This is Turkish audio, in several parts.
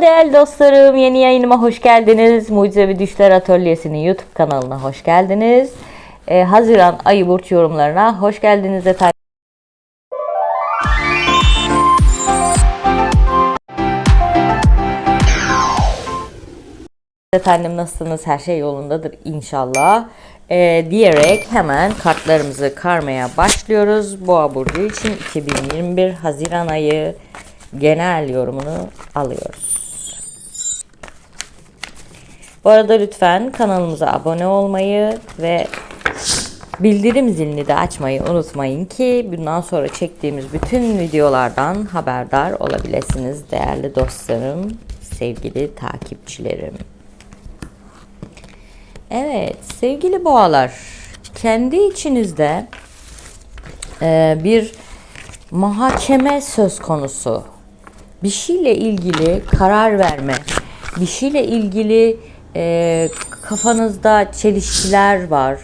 Merhaba değerli dostlarım. Yeni yayınıma hoş geldiniz. Mucizevi Düşler Atölyesi'nin YouTube kanalına hoş geldiniz. Ee, Haziran ayı burç yorumlarına hoş geldiniz efendim. Efendim nasılsınız? Her şey yolundadır inşallah. Ee, diyerek hemen kartlarımızı karmaya başlıyoruz. Boğa burcu için 2021 Haziran ayı genel yorumunu alıyoruz. Bu arada lütfen kanalımıza abone olmayı ve bildirim zilini de açmayı unutmayın ki bundan sonra çektiğimiz bütün videolardan haberdar olabilirsiniz değerli dostlarım, sevgili takipçilerim. Evet sevgili boğalar kendi içinizde e, bir muhakeme söz konusu. Bir şeyle ilgili karar verme, bir şeyle ilgili e, kafanızda çelişkiler var,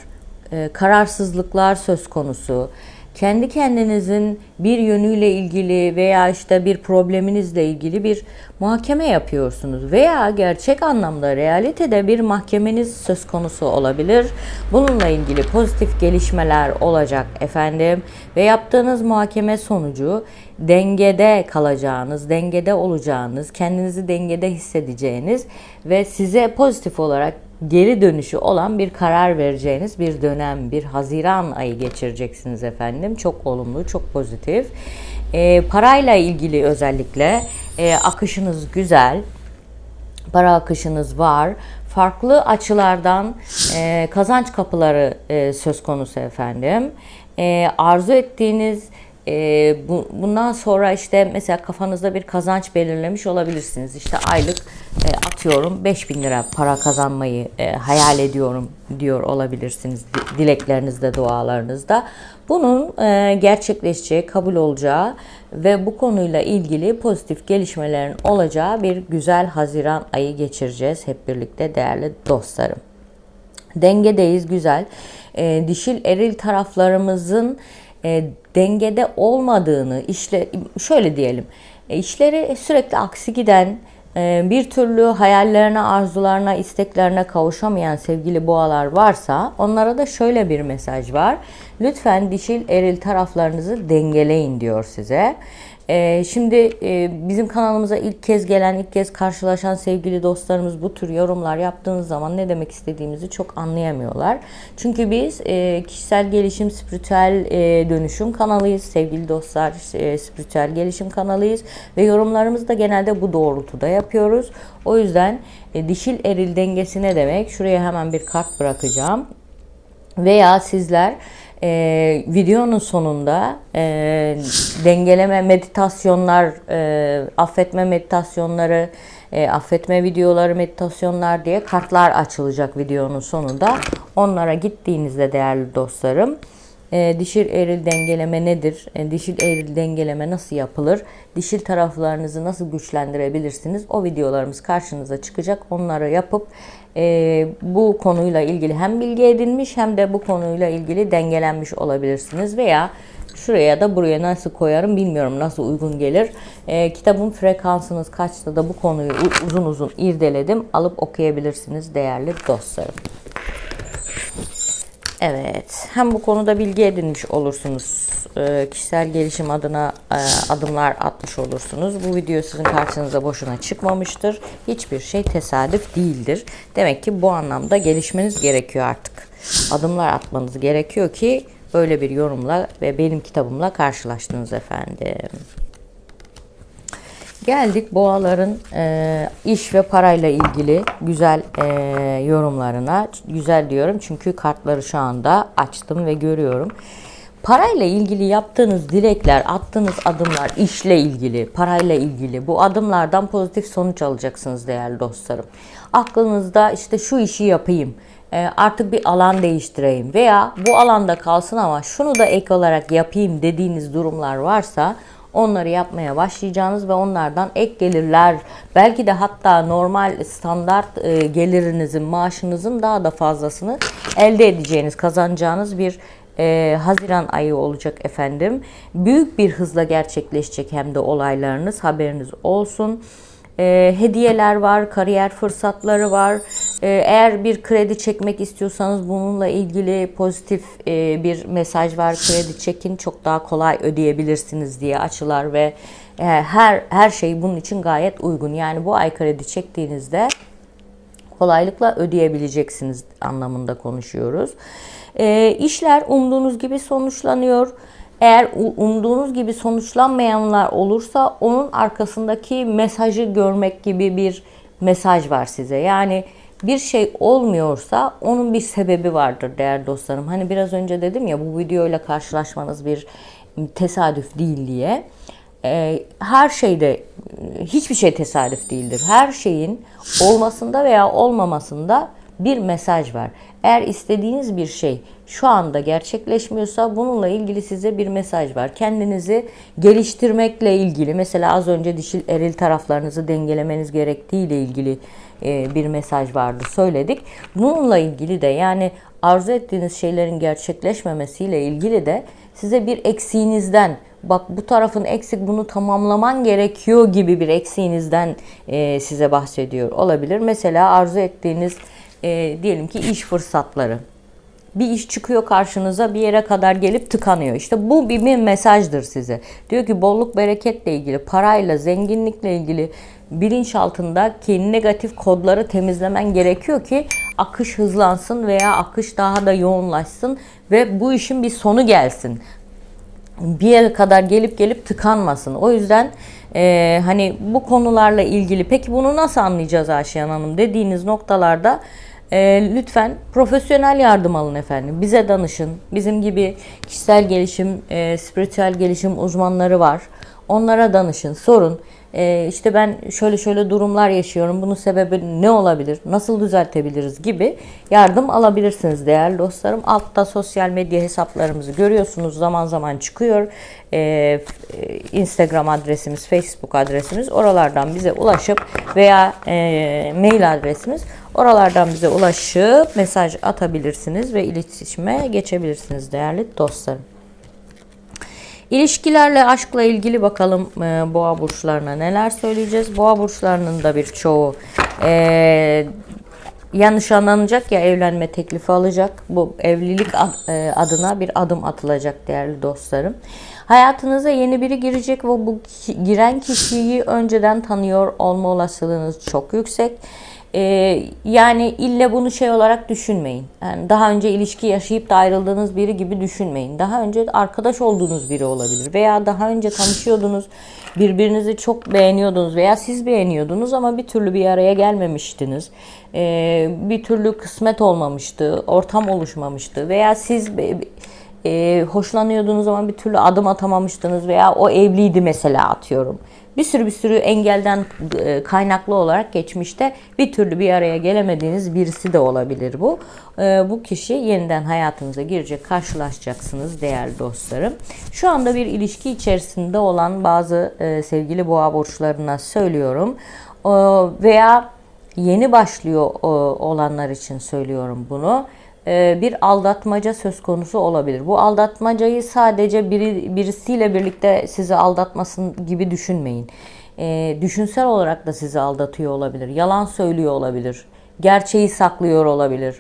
e, kararsızlıklar söz konusu. Kendi kendinizin bir yönüyle ilgili veya işte bir probleminizle ilgili bir muhakeme yapıyorsunuz veya gerçek anlamda realitede bir mahkemeniz söz konusu olabilir. Bununla ilgili pozitif gelişmeler olacak efendim ve yaptığınız muhakeme sonucu dengede kalacağınız, dengede olacağınız, kendinizi dengede hissedeceğiniz ve size pozitif olarak geri dönüşü olan bir karar vereceğiniz bir dönem, bir Haziran ayı geçireceksiniz efendim. Çok olumlu, çok pozitif. E, parayla ilgili özellikle e, akışınız güzel, para akışınız var. Farklı açılardan e, kazanç kapıları e, söz konusu efendim. E, arzu ettiğiniz e, bu, bundan sonra işte mesela kafanızda bir kazanç belirlemiş olabilirsiniz. İşte aylık e, atıyorum 5000 lira para kazanmayı e, hayal ediyorum diyor olabilirsiniz di- dileklerinizde, dualarınızda. Bunun e, gerçekleşeceği, kabul olacağı ve bu konuyla ilgili pozitif gelişmelerin olacağı bir güzel Haziran ayı geçireceğiz hep birlikte değerli dostlarım. Dengedeyiz güzel. E, dişil eril taraflarımızın e, dengede olmadığını işle şöyle diyelim. E, işleri sürekli aksi giden bir türlü hayallerine, arzularına, isteklerine kavuşamayan sevgili boğalar varsa onlara da şöyle bir mesaj var. Lütfen dişil eril taraflarınızı dengeleyin diyor size. Ee, şimdi e, bizim kanalımıza ilk kez gelen, ilk kez karşılaşan sevgili dostlarımız bu tür yorumlar yaptığınız zaman ne demek istediğimizi çok anlayamıyorlar. Çünkü biz e, kişisel gelişim, spiritüel e, dönüşüm kanalıyız. Sevgili dostlar, e, spiritüel gelişim kanalıyız. Ve yorumlarımızı da genelde bu doğrultuda yapıyoruz. O yüzden e, dişil eril dengesi ne demek? Şuraya hemen bir kart bırakacağım. Veya sizler e, videonun sonunda e, dengeleme meditasyonlar, e, affetme meditasyonları, e, affetme videoları, meditasyonlar diye kartlar açılacak videonun sonunda. Onlara gittiğinizde değerli dostlarım, e, dişil eril dengeleme nedir? E, dişil eril dengeleme nasıl yapılır? Dişil taraflarınızı nasıl güçlendirebilirsiniz? O videolarımız karşınıza çıkacak. Onları yapıp e, bu konuyla ilgili hem bilgi edinmiş hem de bu konuyla ilgili dengelenmiş olabilirsiniz. Veya şuraya da buraya nasıl koyarım bilmiyorum nasıl uygun gelir. E, kitabın frekansınız kaçta da bu konuyu uzun uzun irdeledim. Alıp okuyabilirsiniz değerli dostlarım. Evet, hem bu konuda bilgi edinmiş olursunuz. Ee, kişisel gelişim adına e, adımlar atmış olursunuz. Bu video sizin karşınıza boşuna çıkmamıştır. Hiçbir şey tesadüf değildir. Demek ki bu anlamda gelişmeniz gerekiyor artık. Adımlar atmanız gerekiyor ki böyle bir yorumla ve benim kitabımla karşılaştınız efendim. Geldik boğaların e, iş ve parayla ilgili güzel e, yorumlarına. Güzel diyorum çünkü kartları şu anda açtım ve görüyorum. Parayla ilgili yaptığınız dilekler, attığınız adımlar, işle ilgili, parayla ilgili bu adımlardan pozitif sonuç alacaksınız değerli dostlarım. Aklınızda işte şu işi yapayım, e, artık bir alan değiştireyim veya bu alanda kalsın ama şunu da ek olarak yapayım dediğiniz durumlar varsa onları yapmaya başlayacağınız ve onlardan ek gelirler belki de hatta normal standart e, gelirinizin maaşınızın daha da fazlasını elde edeceğiniz kazanacağınız bir e, Haziran ayı olacak efendim. Büyük bir hızla gerçekleşecek hem de olaylarınız haberiniz olsun. E, hediyeler var, kariyer fırsatları var. E, eğer bir kredi çekmek istiyorsanız bununla ilgili pozitif e, bir mesaj var. Kredi çekin çok daha kolay ödeyebilirsiniz diye açılar ve e, her her şey bunun için gayet uygun. Yani bu ay kredi çektiğinizde kolaylıkla ödeyebileceksiniz anlamında konuşuyoruz. E, işler umduğunuz gibi sonuçlanıyor. Eğer umduğunuz gibi sonuçlanmayanlar olursa onun arkasındaki mesajı görmek gibi bir mesaj var size. Yani bir şey olmuyorsa onun bir sebebi vardır değerli dostlarım. Hani biraz önce dedim ya bu videoyla karşılaşmanız bir tesadüf değil diye. Ee, her şeyde hiçbir şey tesadüf değildir. Her şeyin olmasında veya olmamasında bir mesaj var. Eğer istediğiniz bir şey şu anda gerçekleşmiyorsa bununla ilgili size bir mesaj var. Kendinizi geliştirmekle ilgili mesela az önce dişil eril taraflarınızı dengelemeniz gerektiği ile ilgili e, bir mesaj vardı söyledik. Bununla ilgili de yani arzu ettiğiniz şeylerin gerçekleşmemesiyle ilgili de size bir eksiğinizden bak bu tarafın eksik bunu tamamlaman gerekiyor gibi bir eksiğinizden e, size bahsediyor olabilir. Mesela arzu ettiğiniz e, diyelim ki iş fırsatları. Bir iş çıkıyor karşınıza bir yere kadar gelip tıkanıyor. İşte bu bir, bir mesajdır size. Diyor ki bolluk bereketle ilgili, parayla, zenginlikle ilgili bilinçaltındaki negatif kodları temizlemen gerekiyor ki akış hızlansın veya akış daha da yoğunlaşsın ve bu işin bir sonu gelsin bir yere kadar gelip gelip tıkanmasın. O yüzden e, hani bu konularla ilgili peki bunu nasıl anlayacağız Ayşehan Hanım dediğiniz noktalarda e, lütfen profesyonel yardım alın efendim. Bize danışın. Bizim gibi kişisel gelişim, e, spiritüel gelişim uzmanları var. Onlara danışın, sorun. E, işte ben şöyle şöyle durumlar yaşıyorum. Bunun sebebi ne olabilir? Nasıl düzeltebiliriz gibi yardım alabilirsiniz değerli dostlarım. Altta sosyal medya hesaplarımızı görüyorsunuz. Zaman zaman çıkıyor. E, e, Instagram adresimiz, Facebook adresimiz. Oralardan bize ulaşıp veya e, mail adresimiz. Oralardan bize ulaşıp mesaj atabilirsiniz ve iletişime geçebilirsiniz değerli dostlarım. İlişkilerle, aşkla ilgili bakalım e, boğa burçlarına neler söyleyeceğiz. Boğa burçlarının da birçoğu e, yanlış anlanacak ya evlenme teklifi alacak. Bu evlilik e, adına bir adım atılacak değerli dostlarım. Hayatınıza yeni biri girecek ve bu giren kişiyi önceden tanıyor olma olasılığınız çok yüksek. Ee, yani ille bunu şey olarak düşünmeyin. Yani daha önce ilişki yaşayıp da ayrıldığınız biri gibi düşünmeyin. Daha önce arkadaş olduğunuz biri olabilir veya daha önce tanışıyordunuz, birbirinizi çok beğeniyordunuz veya siz beğeniyordunuz ama bir türlü bir araya gelmemiştiniz. Ee, bir türlü kısmet olmamıştı, ortam oluşmamıştı veya siz e, hoşlanıyordunuz ama bir türlü adım atamamıştınız veya o evliydi mesela atıyorum. Bir sürü bir sürü engelden e, kaynaklı olarak geçmişte bir türlü bir araya gelemediğiniz birisi de olabilir bu. E, bu kişi yeniden hayatınıza girecek, karşılaşacaksınız değerli dostlarım. Şu anda bir ilişki içerisinde olan bazı e, sevgili boğa burçlarına söylüyorum. E, veya yeni başlıyor e, olanlar için söylüyorum bunu bir aldatmaca söz konusu olabilir. Bu aldatmacayı sadece biri, birisiyle birlikte sizi aldatmasın gibi düşünmeyin. E, düşünsel olarak da sizi aldatıyor olabilir. Yalan söylüyor olabilir. Gerçeği saklıyor olabilir.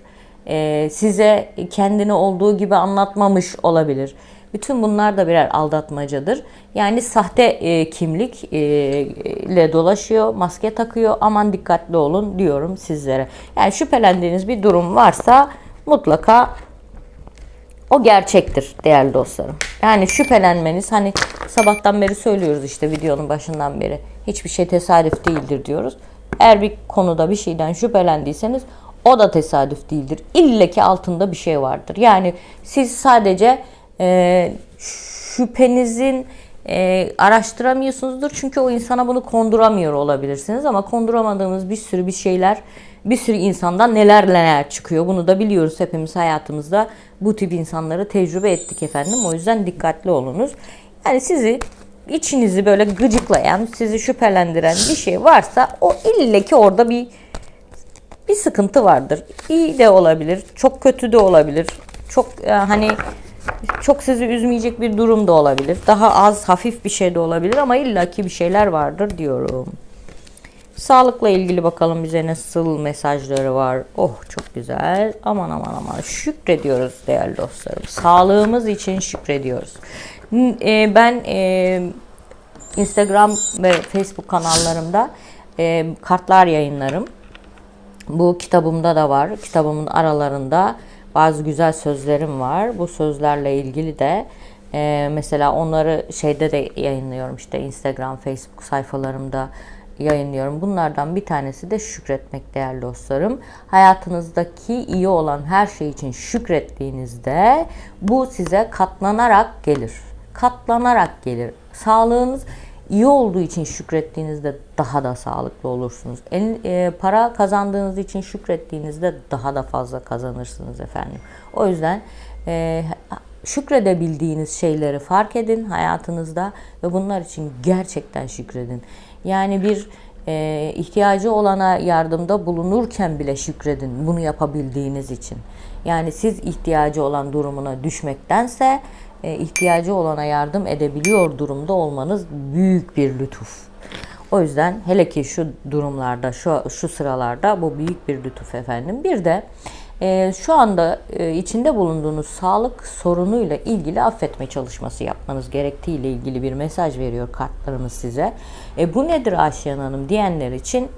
E, size kendini olduğu gibi anlatmamış olabilir. Bütün bunlar da birer aldatmacadır. Yani sahte e, kimlik e, ile dolaşıyor, maske takıyor. Aman dikkatli olun diyorum sizlere. Yani şüphelendiğiniz bir durum varsa mutlaka o gerçektir değerli dostlarım. Yani şüphelenmeniz hani sabahtan beri söylüyoruz işte videonun başından beri. Hiçbir şey tesadüf değildir diyoruz. Eğer bir konuda bir şeyden şüphelendiyseniz o da tesadüf değildir. İlle ki altında bir şey vardır. Yani siz sadece e, şüphenizin e, araştıramıyorsunuzdur. Çünkü o insana bunu konduramıyor olabilirsiniz. Ama konduramadığımız bir sürü bir şeyler, bir sürü insandan neler neler çıkıyor. Bunu da biliyoruz hepimiz hayatımızda. Bu tip insanları tecrübe ettik efendim. O yüzden dikkatli olunuz. Yani sizi içinizi böyle gıcıklayan, sizi şüphelendiren bir şey varsa o ille ki orada bir bir sıkıntı vardır. İyi de olabilir, çok kötü de olabilir. Çok e, hani çok sizi üzmeyecek bir durum da olabilir. Daha az hafif bir şey de olabilir ama illaki bir şeyler vardır diyorum. Sağlıkla ilgili bakalım bize nasıl mesajları var. Oh çok güzel. Aman aman aman şükrediyoruz değerli dostlarım. Sağlığımız için şükrediyoruz. E, Ben e, Instagram ve Facebook kanallarımda e, kartlar yayınlarım. Bu kitabımda da var. Kitabımın aralarında bazı güzel sözlerim var. Bu sözlerle ilgili de e, mesela onları şeyde de yayınlıyorum işte Instagram, Facebook sayfalarımda yayınlıyorum. Bunlardan bir tanesi de şükretmek değerli dostlarım. Hayatınızdaki iyi olan her şey için şükrettiğinizde bu size katlanarak gelir. Katlanarak gelir. Sağlığınız iyi olduğu için şükrettiğinizde daha da sağlıklı olursunuz. El, e, para kazandığınız için şükrettiğinizde daha da fazla kazanırsınız efendim. O yüzden e, şükredebildiğiniz şeyleri fark edin hayatınızda ve bunlar için gerçekten şükredin. Yani bir e, ihtiyacı olana yardımda bulunurken bile şükredin bunu yapabildiğiniz için. Yani siz ihtiyacı olan durumuna düşmektense ihtiyacı olana yardım edebiliyor durumda olmanız büyük bir lütuf. O yüzden hele ki şu durumlarda, şu, şu sıralarda bu büyük bir lütuf efendim. Bir de e, şu anda e, içinde bulunduğunuz sağlık sorunuyla ilgili affetme çalışması yapmanız gerektiği ile ilgili bir mesaj veriyor kartlarımız size. E, bu nedir Ayşen Hanım diyenler için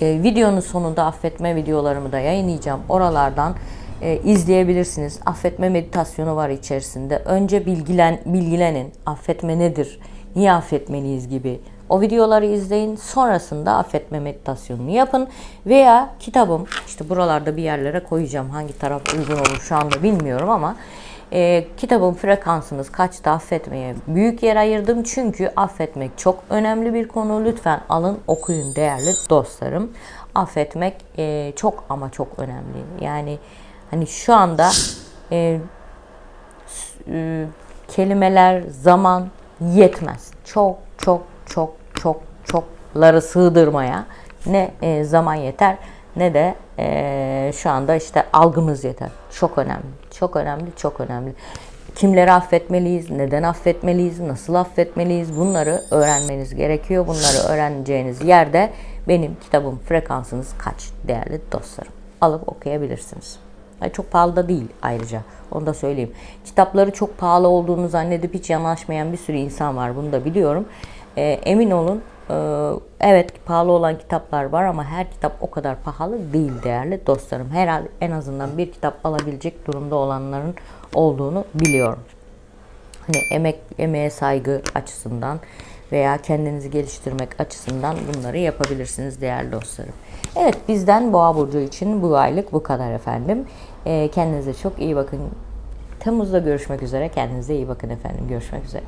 e, videonun sonunda affetme videolarımı da yayınlayacağım. Oralardan e, izleyebilirsiniz. Affetme meditasyonu var içerisinde. Önce bilgilen bilgilenin. Affetme nedir? Niye affetmeliyiz gibi. O videoları izleyin. Sonrasında affetme meditasyonunu yapın. Veya kitabım işte buralarda bir yerlere koyacağım. Hangi taraf uygun olur şu anda bilmiyorum ama e, kitabın frekansınız kaçta affetmeye büyük yer ayırdım. Çünkü affetmek çok önemli bir konu. Lütfen alın okuyun değerli dostlarım. Affetmek e, çok ama çok önemli. Yani hani şu anda e, e, kelimeler zaman yetmez. Çok çok çok çok çokları sığdırmaya ne e, zaman yeter ne de e, şu anda işte algımız yeter. Çok önemli. Çok önemli, çok önemli. Kimleri affetmeliyiz, neden affetmeliyiz, nasıl affetmeliyiz bunları öğrenmeniz gerekiyor. Bunları öğreneceğiniz yerde benim kitabım frekansınız kaç değerli dostlarım. Alıp okuyabilirsiniz. Ay çok pahalı da değil ayrıca. Onu da söyleyeyim. Kitapları çok pahalı olduğunu zannedip hiç yanaşmayan bir sürü insan var. Bunu da biliyorum. Ee, emin olun e, evet pahalı olan kitaplar var ama her kitap o kadar pahalı değil değerli dostlarım. Herhalde en azından bir kitap alabilecek durumda olanların olduğunu biliyorum. Hani emek emeğe saygı açısından veya kendinizi geliştirmek açısından bunları yapabilirsiniz değerli dostlarım. Evet bizden Boğa burcu için bu aylık bu kadar efendim. Ee, kendinize çok iyi bakın. Temmuz'da görüşmek üzere. Kendinize iyi bakın efendim. Görüşmek üzere.